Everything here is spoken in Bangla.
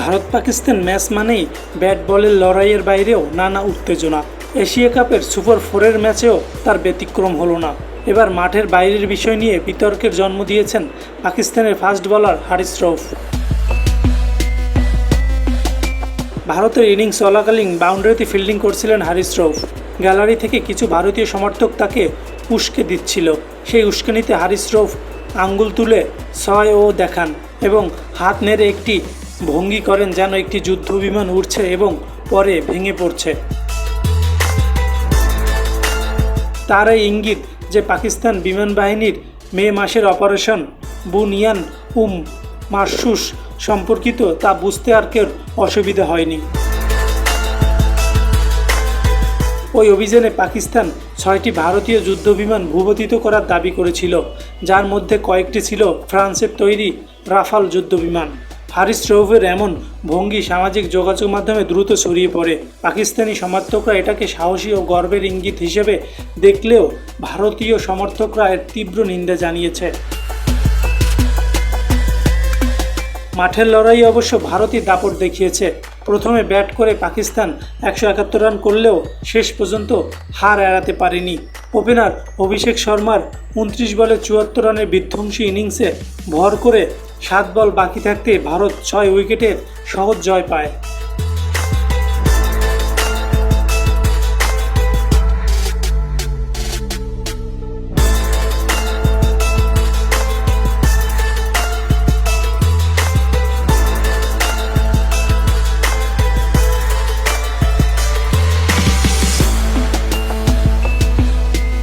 ভারত পাকিস্তান ম্যাচ মানেই ব্যাট বলের লড়াইয়ের বাইরেও নানা উত্তেজনা। এশিয়া কাপের সুপার ফোরের ম্যাচেও তার ব্যতিক্রম হলো না। এবার মাঠের বাইরের বিষয় নিয়ে বিতর্কের জন্ম দিয়েছেন পাকিস্তানের ফাস্ট বোলার হারিস রৌফ। ভারতের ইনিংস চলাকালীন বাউন্ডারিতে ফিল্ডিং করছিলেন হারিস রৌফ। গ্যালারি থেকে কিছু ভারতীয় সমর্থক তাকে উস্কে দিচ্ছিল। সেই উস্কানিতে হারিস রৌফ আঙ্গুল তুলে ছয় ও দেখান এবং হাত নেড়ে একটি ভঙ্গি করেন যেন একটি যুদ্ধ বিমান উড়ছে এবং পরে ভেঙে পড়ছে। তার এই ইঙ্গিত যে পাকিস্তান বিমান বাহিনীর মে মাসের অপারেশন বুনিয়ান উম মারসুস সম্পর্কিত তা বুঝতে আর কেউ অসুবিধা হয়নি। ওই অভিযানে পাকিস্তান ছয়টি ভারতীয় যুদ্ধবিমান ভূপতিত করার দাবি করেছিল, যার মধ্যে কয়েকটি ছিল ফ্রান্সের তৈরি রাফাল যুদ্ধবিমান হারিস রৌফের এমন ভঙ্গি সামাজিক যোগাযোগ মাধ্যমে দ্রুত ছড়িয়ে পড়ে। পাকিস্তানি সমর্থকরা এটাকে সাহসী ও গর্বের ইঙ্গিত হিসেবে দেখলেও ভারতীয় সমর্থকরা এর তীব্র নিন্দা জানিয়েছে। মাঠের লড়াই অবশ্য ভারতই দাপট দেখিয়েছে। প্রথমে ব্যাট করে পাকিস্তান একশো একাত্তর রান করলেও শেষ পর্যন্ত হার এড়াতে পারেনি। ওপেনার অভিষেক শর্মার উনত্রিশ বলে চুয়াত্তর রানের বিধ্বংসী ইনিংসে ভর করে সাত বল বাকি থাকতে ভারত ছয় উইকেটের সহজ জয় পায়।